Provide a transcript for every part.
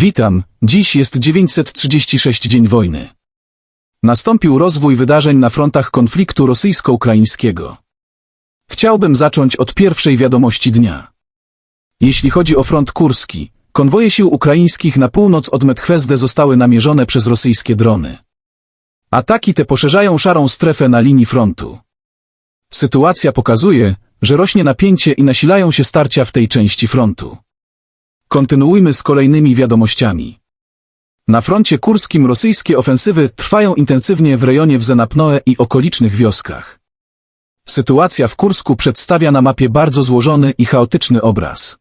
Witam, dziś jest 936 dzień wojny. Nastąpił rozwój wydarzeń na frontach konfliktu rosyjsko-ukraińskiego. Chciałbym zacząć od pierwszej wiadomości dnia. Jeśli chodzi o front kurski, konwoje sił ukraińskich na północ od Medchwezdę zostały namierzone przez rosyjskie drony. Ataki te poszerzają szarą strefę na linii frontu. Sytuacja pokazuje, że rośnie napięcie i nasilają się starcia w tej części frontu. Kontynuujmy z kolejnymi wiadomościami. Na froncie kurskim rosyjskie ofensywy trwają intensywnie w rejonie Wzenapnoe i okolicznych wioskach. Sytuacja w Kursku przedstawia na mapie bardzo złożony i chaotyczny obraz.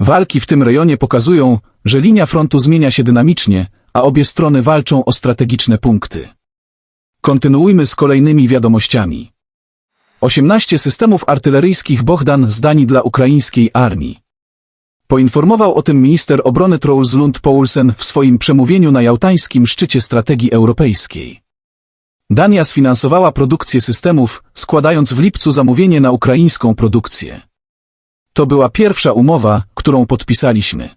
Walki w tym rejonie pokazują, że linia frontu zmienia się dynamicznie, a obie strony walczą o strategiczne punkty. Kontynuujmy z kolejnymi wiadomościami. 18 systemów artyleryjskich Bohdan zdani dla ukraińskiej armii. Poinformował o tym minister obrony Truls Lund Poulsen w swoim przemówieniu na jałtańskim szczycie strategii europejskiej. Dania sfinansowała produkcję systemów, składając w lipcu zamówienie na ukraińską produkcję. To była pierwsza umowa, którą podpisaliśmy.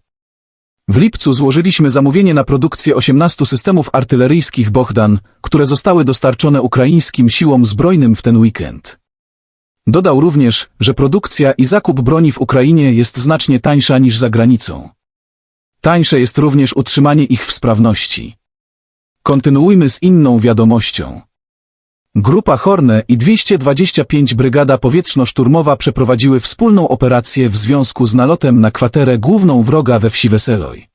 W lipcu złożyliśmy zamówienie na produkcję 18 systemów artyleryjskich Bohdan, które zostały dostarczone ukraińskim siłom zbrojnym w ten weekend. Dodał również, że produkcja i zakup broni w Ukrainie jest znacznie tańsza niż za granicą. Tańsze jest również utrzymanie ich w sprawności. Kontynuujmy z inną wiadomością. Grupa Horne i 225 Brygada Powietrzno-Szturmowa przeprowadziły wspólną operację w związku z nalotem na kwaterę główną wroga we wsi Weseloj.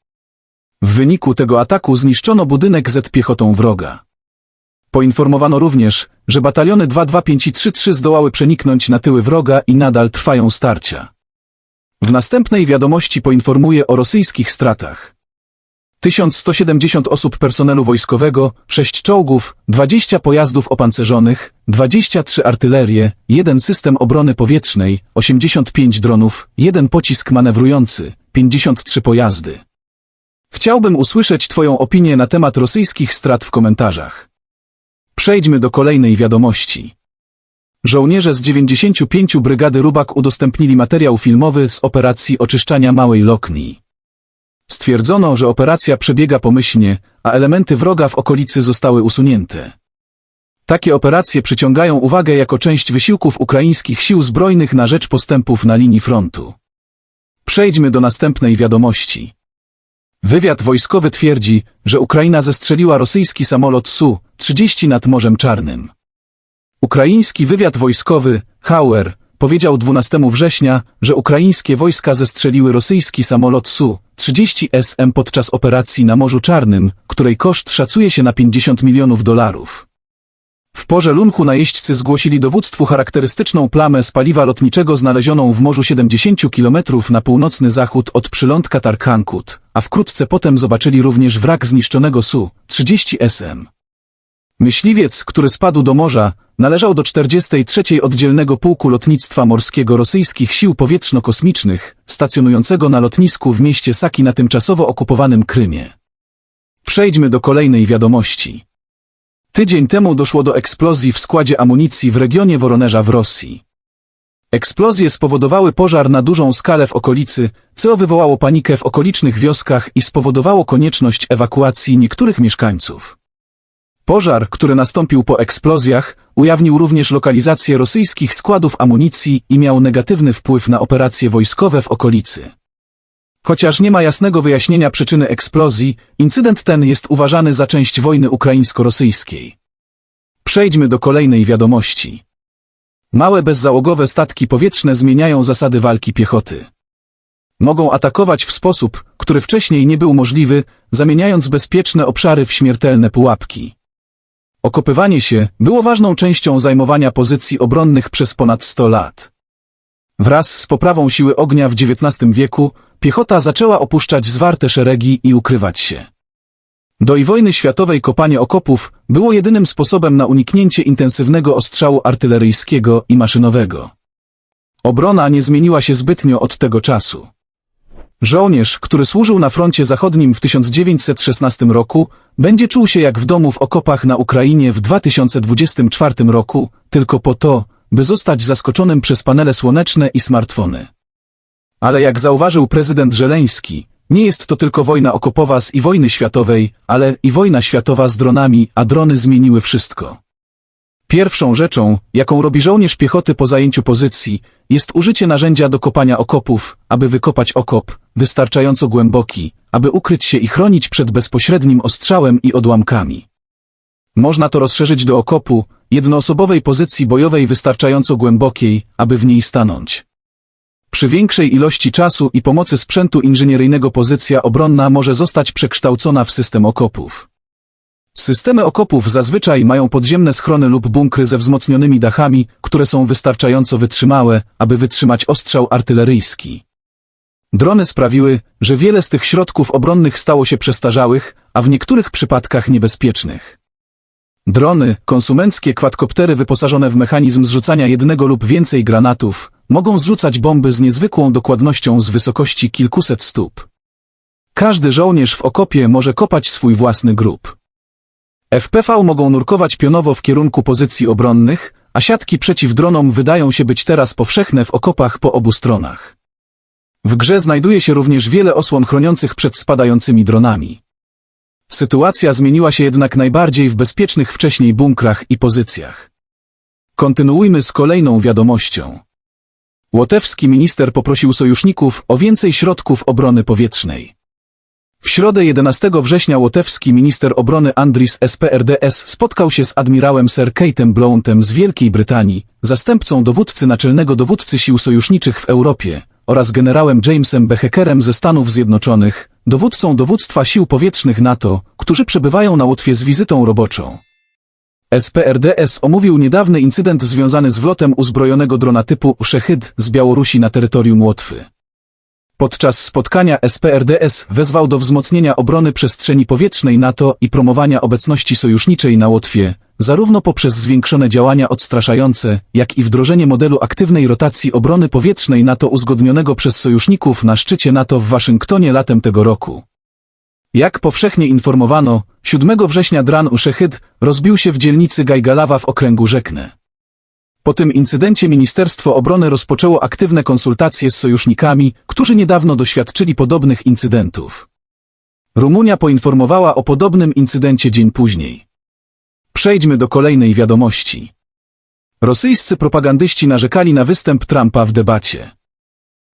W wyniku tego ataku zniszczono budynek Z piechotą wroga. Poinformowano również, że bataliony 225 i 33 zdołały przeniknąć na tyły wroga i nadal trwają starcia. W następnej wiadomości poinformuję o rosyjskich stratach. 1170 osób personelu wojskowego, 6 czołgów, 20 pojazdów opancerzonych, 23 artylerie, 1 system obrony powietrznej, 85 dronów, 1 pocisk manewrujący, 53 pojazdy. Chciałbym usłyszeć Twoją opinię na temat rosyjskich strat w komentarzach. Przejdźmy do kolejnej wiadomości. Żołnierze z 95 Brygady Rubak udostępnili materiał filmowy z operacji oczyszczania Małej Lokni. Stwierdzono, że operacja przebiega pomyślnie, a elementy wroga w okolicy zostały usunięte. Takie operacje przyciągają uwagę jako część wysiłków ukraińskich sił zbrojnych na rzecz postępów na linii frontu. Przejdźmy do następnej wiadomości. Wywiad wojskowy twierdzi, że Ukraina zestrzeliła rosyjski samolot Su-30 nad Morzem Czarnym. Ukraiński wywiad wojskowy, Hauer, powiedział 12 września, że ukraińskie wojska zestrzeliły rosyjski samolot Su-30 SM podczas operacji na Morzu Czarnym, której koszt szacuje się na 50 milionów dolarów. W porze lunchu najeźdźcy zgłosili dowództwu charakterystyczną plamę z paliwa lotniczego znalezioną w morzu 70 km na północny zachód od przylądka Tarkankut, a wkrótce potem zobaczyli również wrak zniszczonego Su-30 SM. Myśliwiec, który spadł do morza, należał do 43. Oddzielnego Pułku Lotnictwa Morskiego Rosyjskich Sił Powietrzno-Kosmicznych, stacjonującego na lotnisku w mieście Saki na tymczasowo okupowanym Krymie. Przejdźmy do kolejnej wiadomości. Tydzień temu doszło do eksplozji w składzie amunicji w regionie Woronerza w Rosji. Eksplozje spowodowały pożar na dużą skalę w okolicy, co wywołało panikę w okolicznych wioskach i spowodowało konieczność ewakuacji niektórych mieszkańców. Pożar, który nastąpił po eksplozjach, ujawnił również lokalizację rosyjskich składów amunicji i miał negatywny wpływ na operacje wojskowe w okolicy. Chociaż nie ma jasnego wyjaśnienia przyczyny eksplozji, incydent ten jest uważany za część wojny ukraińsko-rosyjskiej. Przejdźmy do kolejnej wiadomości. Małe bezzałogowe statki powietrzne zmieniają zasady walki piechoty. Mogą atakować w sposób, który wcześniej nie był możliwy, zamieniając bezpieczne obszary w śmiertelne pułapki. Okopywanie się było ważną częścią zajmowania pozycji obronnych przez ponad 100 lat. Wraz z poprawą siły ognia w XIX wieku, piechota zaczęła opuszczać zwarte szeregi i ukrywać się. Do i wojny światowej kopanie okopów było jedynym sposobem na uniknięcie intensywnego ostrzału artyleryjskiego i maszynowego. Obrona nie zmieniła się zbytnio od tego czasu. Żołnierz, który służył na froncie zachodnim w 1916 roku, będzie czuł się jak w domu w okopach na Ukrainie w 2024 roku, tylko po to, by zostać zaskoczonym przez panele słoneczne i smartfony. Ale jak zauważył prezydent Żeleński, Nie jest to tylko wojna okopowa z i wojny światowej, ale i wojna światowa z dronami, a drony zmieniły wszystko. Pierwszą rzeczą, jaką robi żołnierz piechoty po zajęciu pozycji, jest użycie narzędzia do kopania okopów, aby wykopać okop, wystarczająco głęboki, aby ukryć się i chronić przed bezpośrednim ostrzałem i odłamkami. Można to rozszerzyć do okopu, jednoosobowej pozycji bojowej wystarczająco głębokiej, aby w niej stanąć. Przy większej ilości czasu i pomocy sprzętu inżynieryjnego pozycja obronna może zostać przekształcona w system okopów. Systemy okopów zazwyczaj mają podziemne schrony lub bunkry ze wzmocnionymi dachami, które są wystarczająco wytrzymałe, aby wytrzymać ostrzał artyleryjski. Drony sprawiły, że wiele z tych środków obronnych stało się przestarzałych, a w niektórych przypadkach niebezpiecznych. Drony, konsumenckie kwadkoptery wyposażone w mechanizm zrzucania jednego lub więcej granatów, mogą zrzucać bomby z niezwykłą dokładnością z wysokości kilkuset stóp. Każdy żołnierz w okopie może kopać swój własny grób. FPV mogą nurkować pionowo w kierunku pozycji obronnych, a siatki przeciw dronom wydają się być teraz powszechne w okopach po obu stronach. W grze znajduje się również wiele osłon chroniących przed spadającymi dronami. Sytuacja zmieniła się jednak najbardziej w bezpiecznych wcześniej bunkrach i pozycjach. Kontynuujmy z kolejną wiadomością. Łotewski minister poprosił sojuszników o więcej środków obrony powietrznej. W środę 11 września łotewski minister obrony Andris SPRDS spotkał się z admirałem Sir Kate'em Blountem z Wielkiej Brytanii, zastępcą dowódcy naczelnego dowódcy sił sojuszniczych w Europie, oraz generałem Jamesem Beheckerem ze Stanów Zjednoczonych, dowódcą dowództwa sił powietrznych NATO, którzy przebywają na Łotwie z wizytą roboczą. SPRDS omówił niedawny incydent związany z wlotem uzbrojonego drona typu Szechyd z Białorusi na terytorium Łotwy. Podczas spotkania SPRDS wezwał do wzmocnienia obrony przestrzeni powietrznej NATO i promowania obecności sojuszniczej na Łotwie, zarówno poprzez zwiększone działania odstraszające, jak i wdrożenie modelu aktywnej rotacji obrony powietrznej NATO uzgodnionego przez sojuszników na szczycie NATO w Waszyngtonie latem tego roku. Jak powszechnie informowano, 7 września dran Uszechyd rozbił się w dzielnicy Gajgalawa w okręgu Rzeknę. Po tym incydencie Ministerstwo Obrony rozpoczęło aktywne konsultacje z sojusznikami, którzy niedawno doświadczyli podobnych incydentów. Rumunia poinformowała o podobnym incydencie dzień później. Przejdźmy do kolejnej wiadomości. Rosyjscy propagandyści narzekali na występ Trumpa w debacie.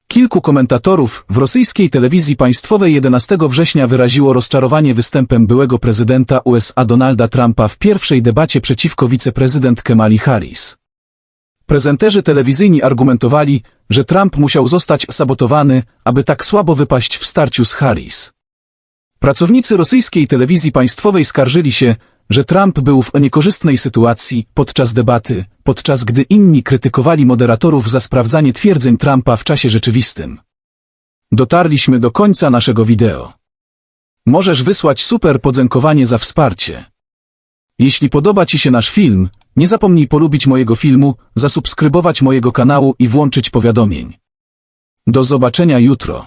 Kilku komentatorów w rosyjskiej telewizji państwowej 11 września wyraziło rozczarowanie występem byłego prezydenta USA Donalda Trumpa w pierwszej debacie przeciwko wiceprezydent Kamali Harris. Prezenterzy telewizyjni argumentowali, że Trump musiał zostać sabotowany, aby tak słabo wypaść w starciu z Harris. Pracownicy rosyjskiej telewizji państwowej skarżyli się, że Trump był w niekorzystnej sytuacji podczas debaty, podczas gdy inni krytykowali moderatorów za sprawdzanie twierdzeń Trumpa w czasie rzeczywistym. Dotarliśmy do końca naszego wideo. Możesz wysłać super podziękowanie za wsparcie. Jeśli podoba Ci się nasz film, nie zapomnij polubić mojego filmu, zasubskrybować mojego kanału i włączyć powiadomień. Do zobaczenia jutro.